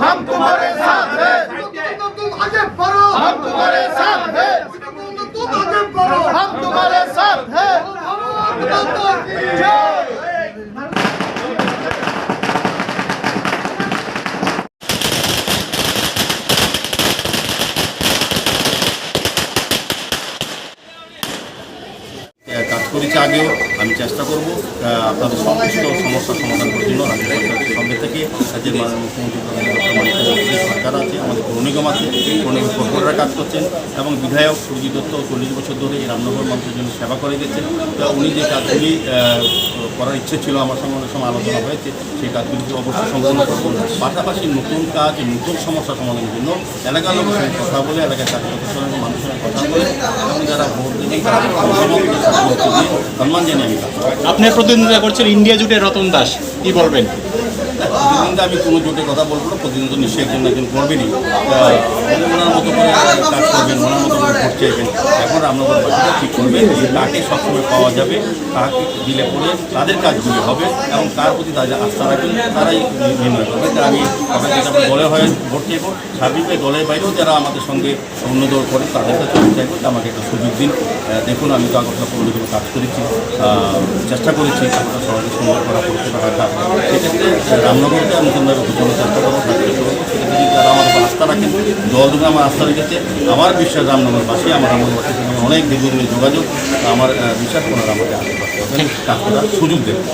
हम तुम्हारे কাজ করেছি আগেও আমি চেষ্টা করব আপনাদের সমস্ত সমস্যার সমাধান করার জন্য রাজ্য সরকারের সঙ্গে থেকে রাজ্যের মুখ্যমন্ত্রী মানিক সরকার আছে, আমাদের পৌর নিগম আছে, পৌর নিগম কাজ করছেন, এবং বিধায়ক সুরজিৎ দত্ত চল্লিশ বছর ধরে এই রামনগর মানুষের জন্য সেবা করে গেছেন তো উনি যে কাজগুলি করার ইচ্ছে ছিল, আমার সঙ্গে অনেক সময় আলোচনা হয়েছে, সেই কাজগুলিকে অবশ্যই সম্পূর্ণ করব। পাশাপাশি নতুন কাজ, নতুন সমস্যা সমাধানের জন্য এলাকার লোকের সঙ্গে কথা বলে, এলাকার কার্যকর্তার সঙ্গে মানুষের সঙ্গে কথা বলে, এবং যারা ভোট দিয়ে সম্মান জানিয়ে আমি কাজ করব। আপনি প্রতিনিধিত্ব করছেন ইন্ডিয়া জুটের রতন দাস, কি বলবেন? প্রতিদিন আমি কোনো জোটে কথা বলব না, প্রতিদিন তো নিশ্চয়ই একজন একজন করবেনই ওনার মতো করে কাজ করবেন ওনার মতো করে ভোট চাইবেন। এখন আপনাদের বাকিটা ঠিক করবেন কাকে সবসময় পাওয়া যাবে, তাকে দিলে পরে তাদের কাজগুলি হবে এবং তার প্রতি তাদের আস্থা রাখবেন, তারাই নির্ণয় করবে। আমি আপনাদের কাছে দলে হয়ে ভোট চাইব, সার্বিকভাবে দলের বাইরেও যারা আমাদের সঙ্গে অন্য দল করে, তাদের কাছে আমি চাইব যে আমাকে একটা সুযোগ দিন। দেখুন, আমি তো আগরতলা নিগমে কাজ করেছি চেষ্টা করেছি, আপনার সবাইকে সুন্দর করা রাখা সেক্ষেত্রে রামনগরকে আমি নতুনভাবে বোঝানোর চেষ্টা করব করব তারা আমার উপর আস্থা রাখেন দল যুগে আমার আস্থা রেখেছে আমার বিশ্বাস রামনগরবাসী আমার রামনগরবাসীর সঙ্গে অনেক দীর্ঘদিনের যোগাযোগ আমার বিশ্বাস ওনারা আমাকে আশেপাশে কাজ করার সুযোগ দেবেন।